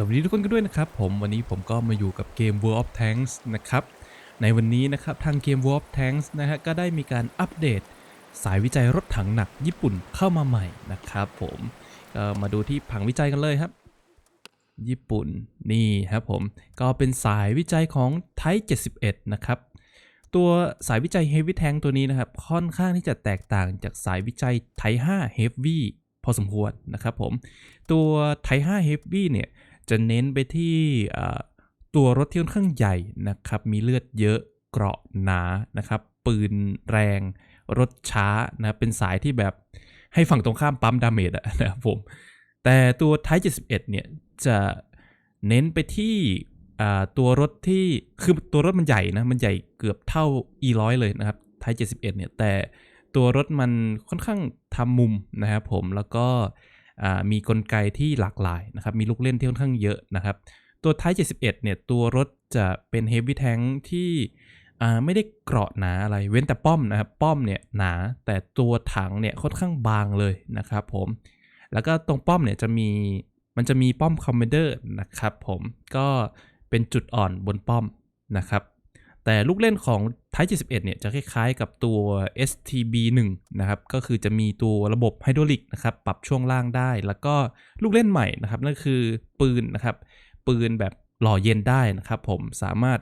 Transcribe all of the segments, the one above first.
สวัสดีทุกคนกันด้วยนะครับผมวันนี้ผมก็มาอยู่กับเกม World of Tanks นะครับในวันนี้นะครับทางเกม World of Tanks นะฮะก็ได้มีการอัปเดต สายวิจัยรถถังหนักญี่ปุ่นเข้ามาใหม่นะครับผมก็มาดูที่ผังวิจัยกันเลยครับ ญี่ปุ่นนี่ครับผมก็เป็นสายวิจัยของไท71 นะครับตัวสายวิจัย Heavy Tank ตัวนี้นะครับค่อนข้างที่จะแตกต่างจากสายวิจัยไท5 Heavy พอสมควรนะครับผมตัวไท5 Heavy เนี่ย จะเน้นไปที่ตัวรถที่ค่อนข้างใหญ่นะครับ มีเลือดเยอะเกราะหนานะครับ ปืนแรง รถช้านะเป็นสายที่แบบให้ฝั่งตรงข้ามปั๊มดาเมจอะนะครับผม แต่ตัวไท71เนี่ยจะเน้นไปที่ตัวรถที่คือตัวรถมันใหญ่นะมันใหญ่เกือบเท่า E100 เลยนะครับไท71เนี่ยแต่ตัวรถมันค่อนข้างทำมุมนะครับผมแล้วก็ มีกลไกที่หลากหลายนะครับ มีลูกเล่นที่ค่อนข้างเยอะนะครับ ตัวไท71 เนี่ย ตัวรถจะเป็น Heavy Tank ที่ไม่ได้เกราะหนาอะไร เว้นแต่ป้อมนะครับ ป้อมเนี่ยหนา แต่ตัวถังเนี่ยค่อนข้างบางเลยนะครับผม แล้วก็ตรงป้อมเนี่ยจะมี มันจะมีป้อมคอมเมเดอร์นะครับผม ก็เป็นจุดอ่อนบนป้อมนะครับ แต่ลูกเล่นของไท71เนี่ยจะคล้ายๆกับตัว STB1 นะครับก็คือจะมีตัวระบบไฮดรอลิกนะครับปรับช่วงล่างได้ แล้วก็ลูกเล่นใหม่นะครับนั่นคือปืนนะครับปืนแบบหล่อเย็นได้นะครับผมสามารถ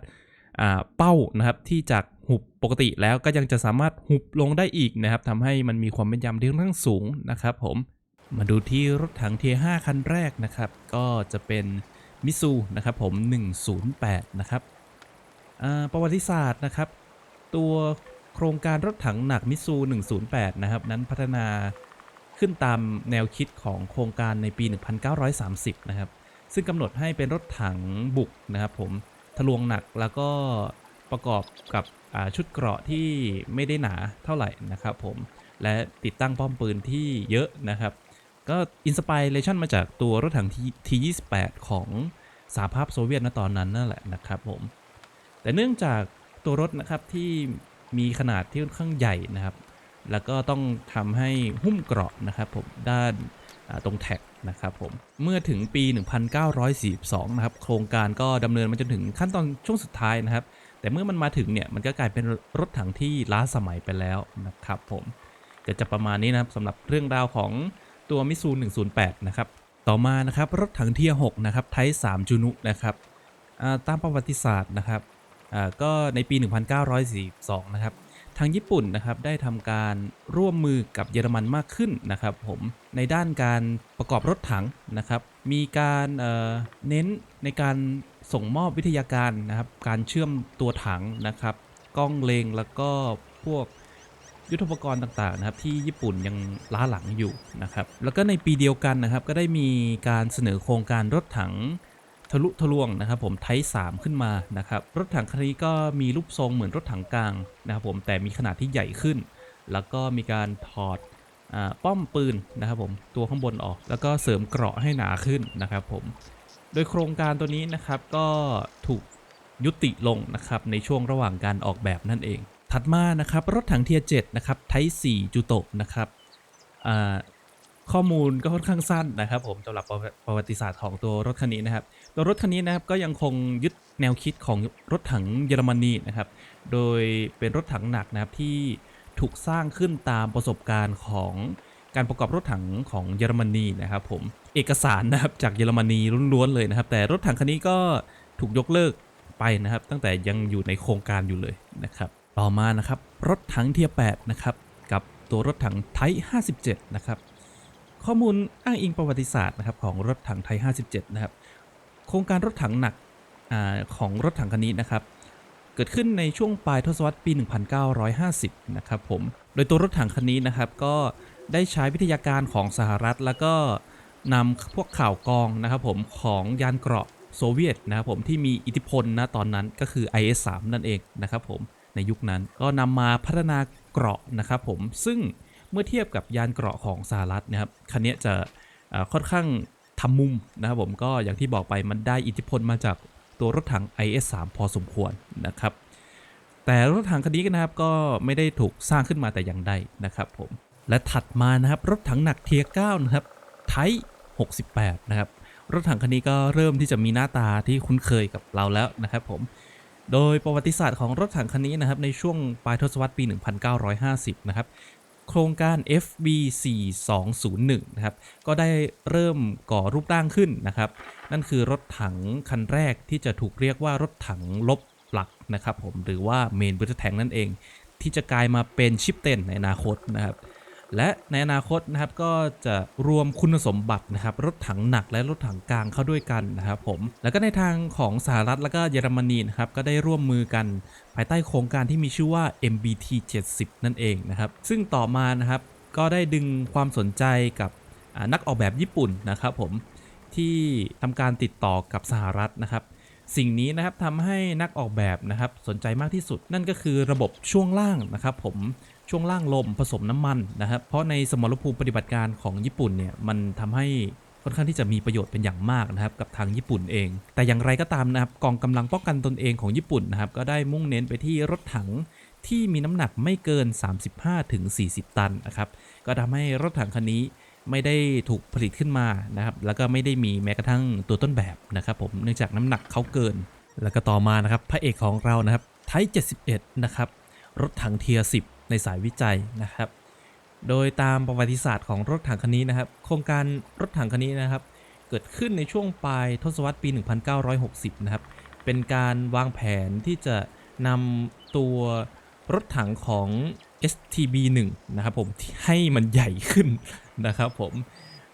เป้านะครับที่จากหุบปกติแล้วก็ยังจะสามารถหุบลงได้อีกนะครับทำให้มันมีความเป็นยำที่ค่อนข้างสูงนะครับผมมาดูที่รถถังเทีย5คันแรกนะครับ ก็จะเป็นมิซูนะครับผม 108 นะครับ ประวัติศาสตร์นะครับ ตัวโครงการรถถังหนักมิซู 108 นะครับ นั้นพัฒนาขึ้นตามแนวคิดของโครงการในปี 1930 นะครับ ซึ่งกำหนดให้เป็นรถถังบุกนะครับผมทะลวงหนักแล้วก็ประกอบกับชุดเกราะที่ไม่ได้หนาเท่าไหร่นะครับผมและติดตั้งป้อมปืนที่เยอะนะครับ ก็อินสปิเรชันมาจากตัวรถถังที28ของสหภาพโซเวียตณตอนนั้นนั่นแหละนะครับผม แต่เนื่องจากตัวรถนะครับที่มีขนาดที่ค่อนข้างใหญ่นะครับ แล้วก็ต้องทำให้หุ้มเกราะนะครับผมด้านตรงแท็กนะครับผมเมื่อถึงปี 1942 นะครับ โครงการก็ดำเนินมาจนถึงขั้นตอนช่วงสุดท้ายนะครับ แต่เมื่อมันมาถึงเนี่ยมันก็กลายเป็นรถถังที่ล้าสมัยไปแล้วนะครับผมก็จะประมาณนี้นะครับสำหรับเรื่องราวของตัวมิซู108 นะครับ ต่อมานะครับรถถังเทียร์6นะครับไท3จูนุนะครับตามประวัติศาสตร์นะครับ ก็ในปี 1942 นะครับ ทางญี่ปุ่นนะครับได้ทำการร่วมมือกับเยอรมันมากขึ้นนะครับผมในด้านการประกอบรถถังนะครับ มีการเเน้นในการส่งมอบวิทยาการนะครับ การเชื่อมตัวถังนะครับ กล้องเลงแล้วก็พวกยุทธปกรณ์ต่างๆนะครับที่ญี่ปุ่นยังล้าหลังอยู่นะครับ แล้วก็ในปีเดียวกันนะครับก็ได้มีการเสนอโครงการรถถังะลุทะลวงนะครับผมไทป์3ขึ้นมานะครับรถถังคันนี้ก็มีรูปทรงเหมือนรถถังกลางนะครับผมแต่มีขนาดที่ใหญ่ขึ้น แล้วก็มีการถอดอป้อมปืนนะครับผมตัวข้างบนออก แล้วก็เสริมเกราะให้หนาขึ้นนะครับผมโดยโครงการตัวนี้นะครับก็ถูกยุติลงนะครับในช่วงระหว่างการออกแบบนั่นเอง ถัดมานะครับรถถังเทียร์7นะครับไทป์4จูโตะนะครับข้อมูลก็ค่อนข้างสั้นนะครับ ผมสำหรับประวัติศาสตร์ของตัวรถคันนี้นะครับ ตัวรถคันนี้นะครับก็ยังคงยึดแนวคิดของรถถังเยอรมนีนะครับ โดยเป็นรถถังหนักนะครับที่ถูกสร้างขึ้นตามประสบการณ์ของการประกอบรถถังของเยอรมนีนะครับผมเอกสารนะครับจากเยอรมนีล้วนๆเลยนะครับ แต่รถถังคันนี้ก็ถูกยกเลิกไปนะครับ ตั้งแต่ยังอยู่ในโครงการอยู่เลยนะครับ ต่อมานะครับรถถังเทียร์8นะครับกับตัวรถถังไท57 นะครับ ข้อมูลอ้างอิงประวัติศาสตร์นะครับของรถถังไทย57 นะครับ โครงการรถถังหนักอของรถถังคันนี้นะครับ เกิดขึ้นในช่วงปลายทศวรรษปี 1950 นะครับผม โดยตัวรถถังคันนี้นะครับ ก็ได้ใช้วิทยาการของสหรัฐ แล้วก็นำพวกข่าวกรองนะครับผมของยานเกราะโซเวียตนะครับผมที่มีอิทธิพลนะตอนนั้นก็คือ IS-3 นั่นเองนะครับผมในยุคนั้นก็นำมาพัฒนาเกราะนะครับผมซึ่งเมื่อเทียบกับยานเกราะของสหรัฐนะครับคันนี้จะค่อนข้าง ทำมุมนะครับผมก็อย่างที่บอกไปมันได้อิทธิพลมาจากตัวรถถัง IS-3 พอสมควรนะครับ แต่รถถังคันนี้นะครับก็ไม่ได้ถูกสร้างขึ้นมาแต่อย่างใดนะครับผมและถัดมานะครับรถถังหนักเทียร์9นะครับไทป์68 นะครับ รถถังคันนี้ก็เริ่มที่จะมีหน้าตาที่คุ้นเคยกับเราแล้วนะครับผมโดยประวัติศาสตร์ของรถถังคันนี้นะครับในช่วงปลายทศวรรษปี 1950 นะครับ โครงการ FB 4201นะครับ ก็ได้เริ่มก่อรูปร่างขึ้นนะครับ นั่นคือรถถังคันแรกที่จะถูกเรียกว่ารถถังลบหลักนะครับผม หรือว่าเมนบูตแทงนั่นเอง ที่จะกลายมาเป็นชิปเต็นในอนาคตนะครับ และในอนาคตนะครับก็จะรวมคุณสมบัตินะครับรถถังหนักและรถถังกลางเข้าด้วยกันนะครับผมแล้วก็ในทางของสหรัฐแล้วก็เยอรมนีนะครับก็ได้ร่วมมือกันภายใต้โครงการที่มีชื่อว่า MBT 70 นั่นเองนะครับซึ่งต่อมานะครับก็ได้ดึงความสนใจกับนักออกแบบญี่ปุ่นนะครับผมที่ทำการติดต่อกับสหรัฐนะครับ สิ่งนี้นะครับทำให้นักออกแบบนะครับสนใจมากที่สุดนั่นก็คือระบบช่วงล่างนะครับผม ช่วงล่างลมผสมน้ำมันนะครับ เพราะในสมรภูมิปฏิบัติการของญี่ปุ่นเนี่ยมันทำให้ค่อนข้างที่จะมีประโยชน์เป็นอย่างมากนะครับกับทางญี่ปุ่นเอง แต่อย่างไรก็ตามนะครับกองกำลังป้องกันตนเองของญี่ปุ่นนะครับก็ได้มุ่งเน้นไปที่รถถังที่มีน้ำหนักไม่เกิน 35-40 ตันนะครับก็ทำให้รถถังคันนี้ไม่ได้ถูกผลิตขึ้นมานะครับแล้วก็ไม่ได้มีแม้กระทั่งตัวต้นแบบนะครับผมเนื่องจากน้ำหนักเขาเกิน แล้วก็ต่อมานะครับพระเอกของเรานะครับไท71 นะครับรถถังเทียร์10 ในสายวิจัยนะครับ โดยตามประวัติศาสตร์ของรถถังคันนี้นะครับ โครงการรถถังคันนี้นะครับ เกิดขึ้นในช่วงปลายทศวรรษปี 1960 นะครับ เป็นการวางแผนที่จะนำตัวรถถังของ STB1 นะครับผมให้มันใหญ่ขึ้นนะครับผม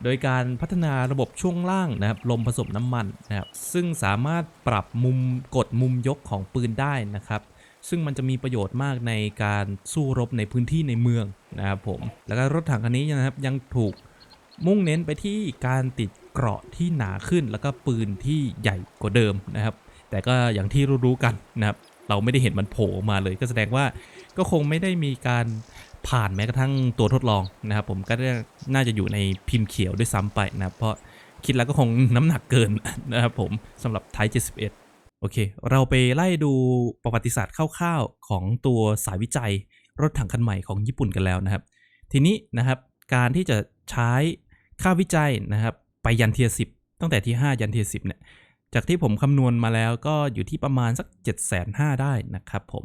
โดยการพัฒนาระบบช่วงล่างนะครับลมผสมน้ำมันนะครับซึ่งสามารถปรับมุมกดมุมยกของปืนได้นะครับ ซึ่งมันจะมีประโยชน์มากในการสู้รบในพื้นที่ในเมืองนะครับผม แล้วก็รถถังคันนี้นะครับยังถูกมุ่งเน้นไปที่การติดเกราะที่หนาขึ้น แล้วก็ปืนที่ใหญ่กว่าเดิมนะครับ แต่ก็อย่างที่รู้ๆกันนะครับ เราไม่ได้เห็นมันโผล่ออกมาเลย ก็แสดงว่าก็คงไม่ได้มีการผ่านแม้กระทั่งตัวทดลองนะครับ ผมก็น่าจะอยู่ในพิมพ์เขียวด้วยซ้ำไปนะครับ เพราะคิดแล้วก็คงน้ำหนักเกินนะครับผมสำหรับไท71 โอเค เราไปไล่ดูประวัติศาสตร์คร่าวๆ ของตัวสายวิจัยรถถังคันใหม่ของญี่ปุ่นกันแล้วนะครับ ทีนี้นะครับการที่จะใช้ค่าวิจัยนะครับไปยันเทียสิบตั้งแต่ที่ 5 ยันเทียสิบเนี่ยจากที่ผมคำนวณมาแล้วก็อยู่ที่ประมาณสัก 7 5 0 0 0ได้นะครับผม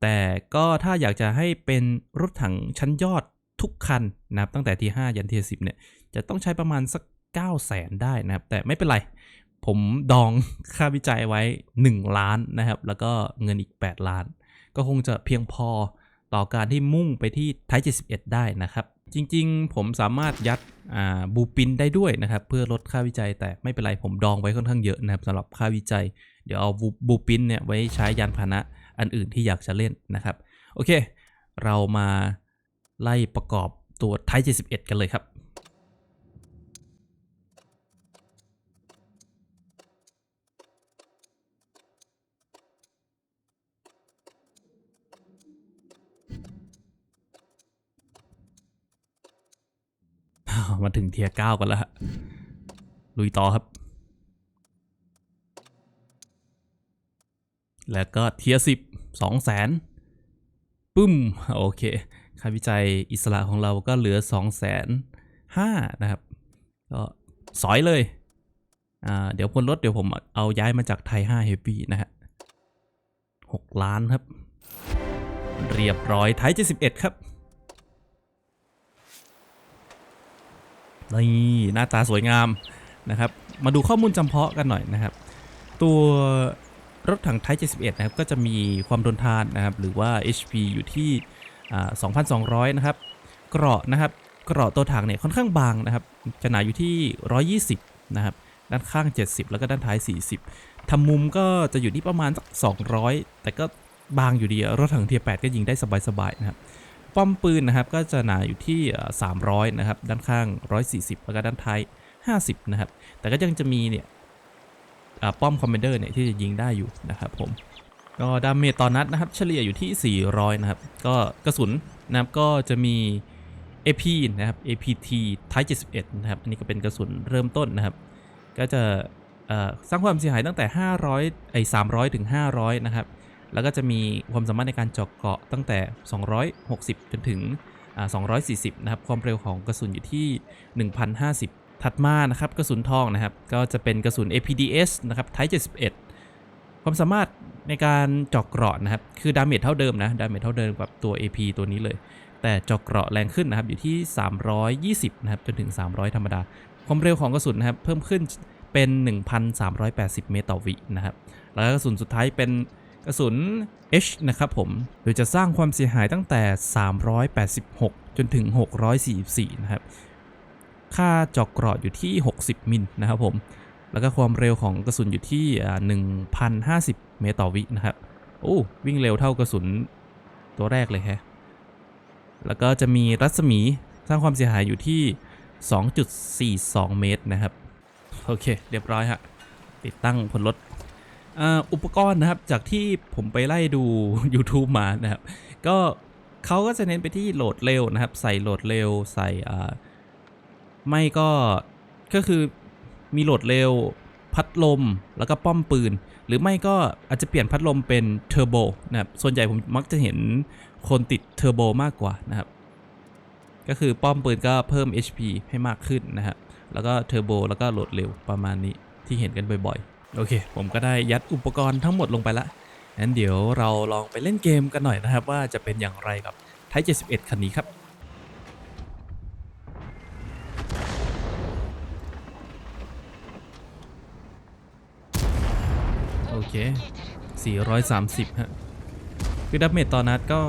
แต่ก็ถ้าอยากจะให้เป็นรถถังชั้นยอดทุกคันนะครับตั้งแต่ที่ 5 ยันเทียสิบเนี่ยจะต้องใช้ประมาณสัก 9 0 0 0 0 0 ได้นะครับ แต่ไม่เป็นไร ผมดองค่าวิจัยไว้ 1 ล้านนะครับ แล้วก็เงินอีก 8 ล้าน ก็คงจะเพียงพอต่อการที่มุ่งไปที่ไทย71 ได้นะครับ จริงๆ ผมสามารถยัดอ่าบูปินได้ด้วยนะครับ เพื่อลดค่าวิจัยแต่ไม่เป็นไรผมดองไว้ค่อนข้างเยอะนะครับสำหรับค่าวิจัย เดี๋ยวเอาบูปินเนี่ยไว้ใช้ยานพาหนะอันอื่นที่อยากจะเล่นนะครับ โอเค เรามาไล่ประกอบตัวไทย71 กันเลยครับ มาถึงเทียร์เก้ากันแล้วฮะลุยต่อครับ แล้วก็เทียร์สิบสองแสนปึ้ม โอเค ค่าวิจัยอิสระของเราก็เหลือสองแสนห้านะครับ ก็สอยเลย อ่า เดี๋ยวคนลดเดี๋ยวผมเอาย้ายมาจากไทย5 Heavy นะฮะหกล้านครับ เรียบร้อยไทย71ครับ นี่หน้าตาสวยงามนะครับ มาดูข้อมูลจำเพาะกันหน่อยนะครับ ตัวรถถังไทย71 นะครับ ก็จะมีความทนทานนะครับ หรือว่า HP อยู่ที่ 2,200 นะครับ เกราะนะครับ เกราะตัวถังเนี่ยค่อนข้างบางนะครับ จะหนาอยู่ที่ 120 นะครับ ด้านข้าง 70 แล้วก็ด้านท้าย 40 ทำมุมก็จะอยู่ที่ประมาณสัก200 แต่ก็บางอยู่ดี รถถังเทียร์8ก็ยิงได้สบายๆนะครับ ป้อมปืนนะครับก็จะหนาอยู่ที่ 300 นะครับ ด้านข้าง 140 แล้วก็ด้านท้าย 50 นะครับ แต่ก็ยังจะมีเนี่ยป้อมคอมเมนเดอร์เนี่ยที่จะยิงได้อยู่นะครับผม ก็ดาเมจต่อนัดนะครับ เฉลี่ยอยู่ที่ 400 นะครับ ก็กระสุนนะครับก็จะมี AP นะครับ APT Type 71 นะครับ อันนี้ก็เป็นกระสุนเริ่มต้นนะครับ ก็จะสร้างความเสียหายตั้งแต่ 500 ไอ้300 ถึง 500 นะครับ แล้วก็จะมีความสามารถในการเจาะเกาะตั้งแต่ 260 จนถึงอ่า240 นะครับ ความเร็วของกระสุนอยู่ที่ 1,050 ถัดมานะครับกระสุนทองนะครับ ก็จะเป็นกระสุน APDS นะครับ Type 71 ความสามารถในการเจอกเกราะนะครับ คือดาเมจเท่าเดิมนะ ดาเมจเท่าเดิมกับตัว AP ตัวนี้เลย แต่เจอกเกราะแรงขึ้นนะครับ อยู่ที่ 320 นะครับ จนถึง 300 ธรรมดา ความเร็วของกระสุนนะครับ เพิ่มขึ้นเป็น 1,380 เมตรต่อวินะครับ แล้วก็กระสุนสุดท้ายเป็น กระสุน H นะครับผม โดยจะสร้างความเสียหายตั้งแต่ 386 จนถึง 644 นะครับ ค่าเจอกเกราะอยู่ที่ 60 มิลนะครับผม แล้วก็ความเร็วของกระสุนอยู่ที่อ่า1,050 เมตรต่อวินะครับ โอ้ วิ่งเร็วเท่ากระสุนตัวแรกเลยฮะ แล้วก็จะมีรัศมีสร้างความเสียหายอยู่ที่ 2.42 เมตรนะครับ โอเค เรียบร้อยฮะ ติดตั้งผลลด อุปกรณ์นะครับจากที่ผมไปไล่ดู YouTube มานะครับ ก็เขาก็จะเน้นไปที่โหลดเร็วนะครับ ใส่โหลดเร็วใส่ไม่ก็ก็คือมีโหลดเร็วพัดลมแล้วก็ป้อมปืน หรือไม่ก็อาจจะเปลี่ยนพัดลมเป็นเทอร์โบนะครับ ส่วนใหญ่ผมมักจะเห็นคนติดเทอร์โบมากกว่านะครับ ก็คือป้อมปืนก็เพิ่ม HP ให้มากขึ้นนะฮะแล้วก็เทอร์โบแล้วก็โหลดเร็วประมาณนี้ที่เห็นกันบ่อยๆ โอเค ผมก็ได้ยัดอุปกรณ์ทั้งหมดลงไปละงั้นเดี๋ยวเราลองไปเล่นเกมกันหน่อยนะครับ ว่าจะเป็นอย่างไรกับไท71 คันนี้ครับ โอเค 430 ฮะ คือดับเมจตอนนัดก็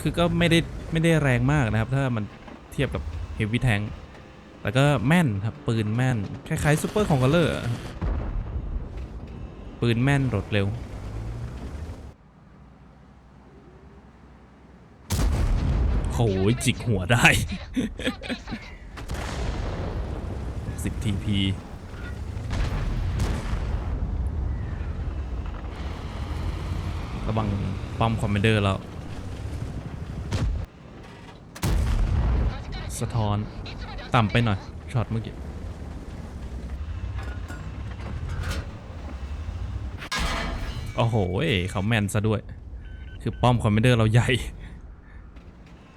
คือก็ไม่ได้ ไม่ได้แรงมากนะครับ ถ้ามันเทียบกับเฮฟวี่แทงแล้วก็แม่นครับ ปืนแม่น คล้ายๆซูเปอร์คองกเลอร์ ปืนแม่นรวดเร็ว โหยจิกหัวได้ 10 TP ระวังป้อมคอมเมนเดอร์แล้ว สะท้อน ต่ำไปหน่อย ช็อตเมื่อกี้ โอ้โหเขาแมนซะด้วย คือป้อมคอมมานเดอร์เราใหญ่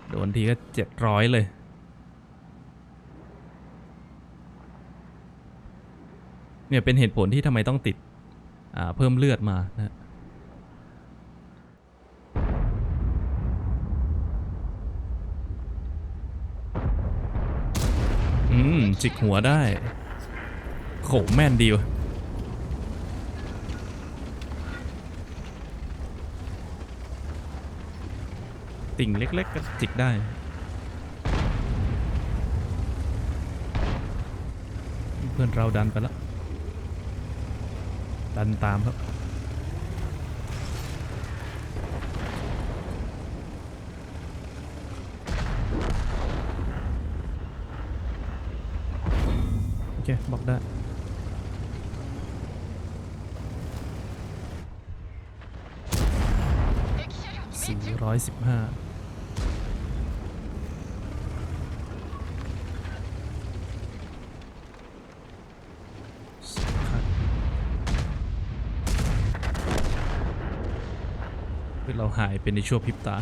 โดนทีก็เจ็ดร้อยเลย เนี่ยเป็นเหตุผลที่ทำไมต้องติดอ่าเพิ่มเลือดมานะอืม จิกหัวได้โหแม่นดีวะ ติ่งเล็ก ๆ ก็จิกได้ เพื่อนเราดันไปแล้ว ดันตามครับ โอเคบอกได้ร้อยสิบห้า เราหายไปในชั่วพริบตา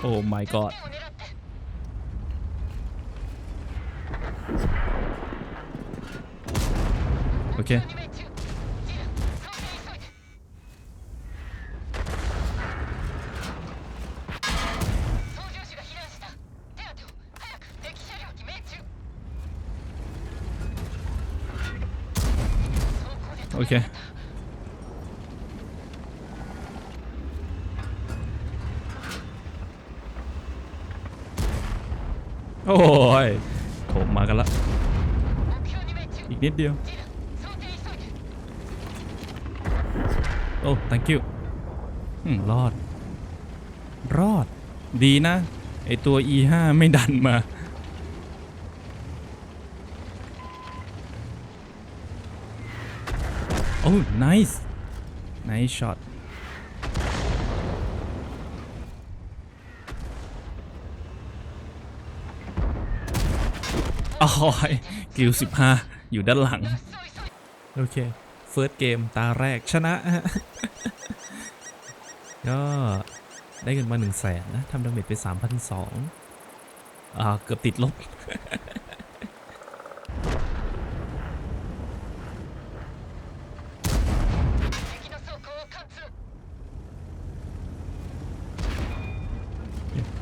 โอ้ my god โอเคโอเคโอ้ยโถมมากันละ อีกนิดเดียว โอ้ thank you รอด รอด ดีนะ ไอตัว e5 ไม่ดันมา โอ้ nice nice shot อ๋อกิวสิบห้าอยู่ด้านหลัง โอเค เฟิร์สเกมตาแรกชนะก็ได้เงินมา1นึ่งแสนนะทำดาเมจไป 3,200อ่า เกือบติดลบ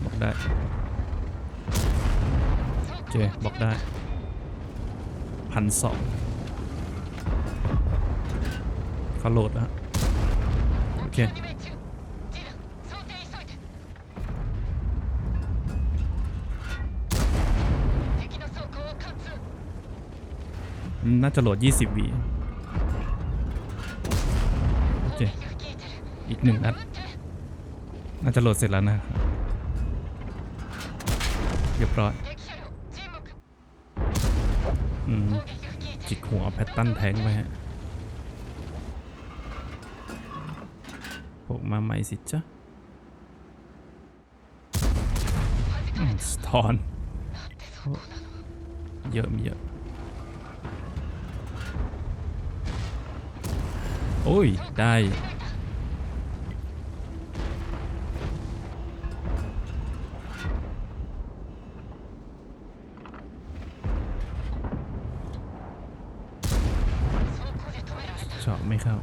บอกได้โอเคบอกได้พันสอง เขาโหลดแล้วโอเคน่าจะโหลด 20วิโอเค อีกหนึ่งนัด น่าจะโหลดเสร็จแล้วนะครับเรียบร้อย อืม จิกหัวแพตตันแทงไปฮะโผล่ มาใหม่สิจ๊ะสทอน เยอะมีเยอะ โอ้ย ได้เจาะไม่เข้า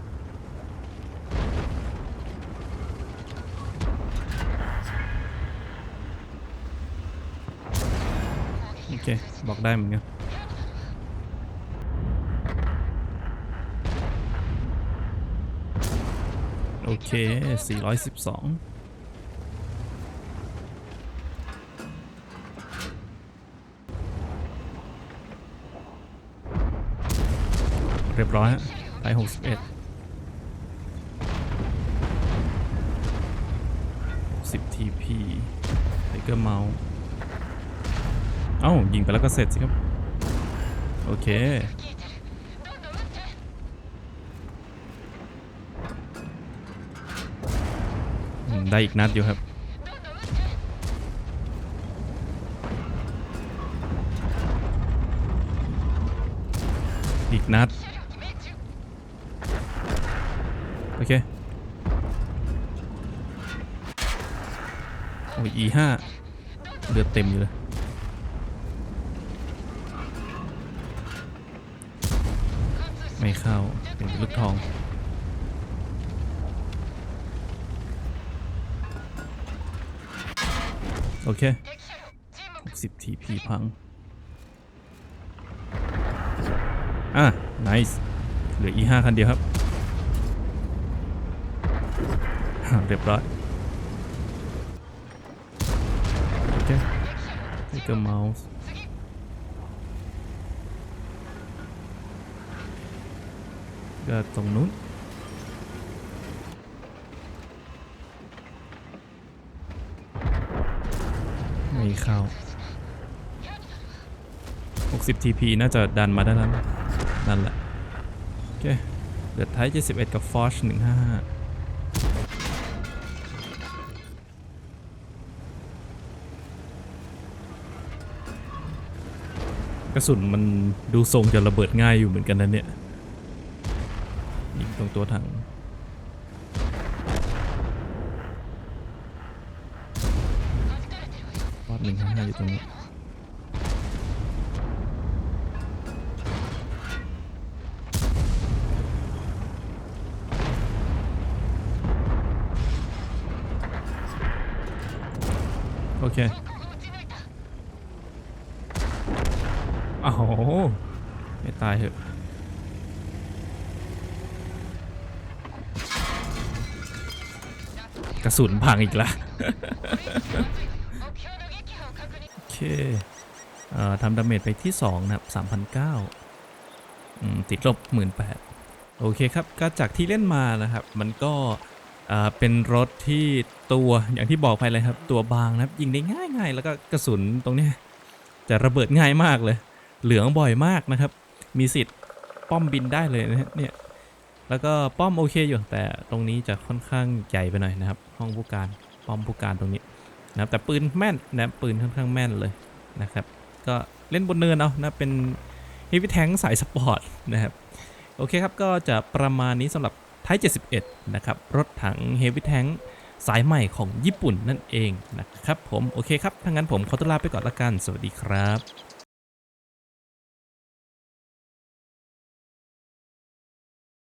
โอเค บอกได้เหมือนกันโอเค 412เรียบร้อยฮะได้61 10 TP ไทเกอร์เมาส์ เอ้ายิงไปแล้วก็เสร็จสิครับ โอเค ได้อีกนัดอยู่ครับ อีกนัด โอเค โอ้ย E ห้าเลือดเต็มอยู่เลย ไม่เข้าเป็นลูกทองโอเค60 TP พัง อะ nice เหลือ E5 คันเดียวครับ เรียบร้อย โอเคนี่ก็เมาส์ ก็ตรงนู้นไม่เข้า 60 TP น่าจะดันมาได้แล้วนั่นแหละ โอเคเดือดท้าย 71 กับ Forge 155กระสุนมันดูทรงจะระเบิดง่ายอยู่เหมือนกันนะเนี่ย รงตัวถังฟอดหนึ่งห้าห้าอยู่ตรงนี้โอเคโอ้โห ไม่ตายเหอะ กระสุนพังอีกแล้วโอเคเอ่อทำดาเมจไปที่ 2 นะครับ 3,009อืมติดลบ 18,000 โอเคครับ ก็จากที่เล่นมานะครับ มันก็เอ่อเป็นรถที่ตัวอย่างที่บอกไปเลยครับ ตัวบางนะครับ ยิงได้ง่ายง่ายๆแล้วก็กระสุนตรงเนี้ยจะระเบิดง่ายมากเลย เหลืองบ่อยมากนะครับ มีสิทธิ์ป้อมบินได้เลยนะเนี่ย แล้วก็ป้อมโอเคอยู่แต่ตรงนี้จะค่อนข้างใหญ่ไปหน่อยนะครับ ห้องผู้การป้อมผู้การตรงนี้นะครับแต่ปืนแม่นนะปืนค่อนข้างแม่นเลยนะครับก็เล่นบนเนินเอานะเป็น Heavy Tank สายสปอร์ตนะครับโอเคครับก็จะประมาณนี้สำหรับไทย71 นะครับ รถถัง Heavy Tank สายใหม่ของญี่ปุ่นนั่นเองนะครับผม โอเคครับถ้างั้นผมขอตัวลาไปก่อนละกัน สวัสดีครับ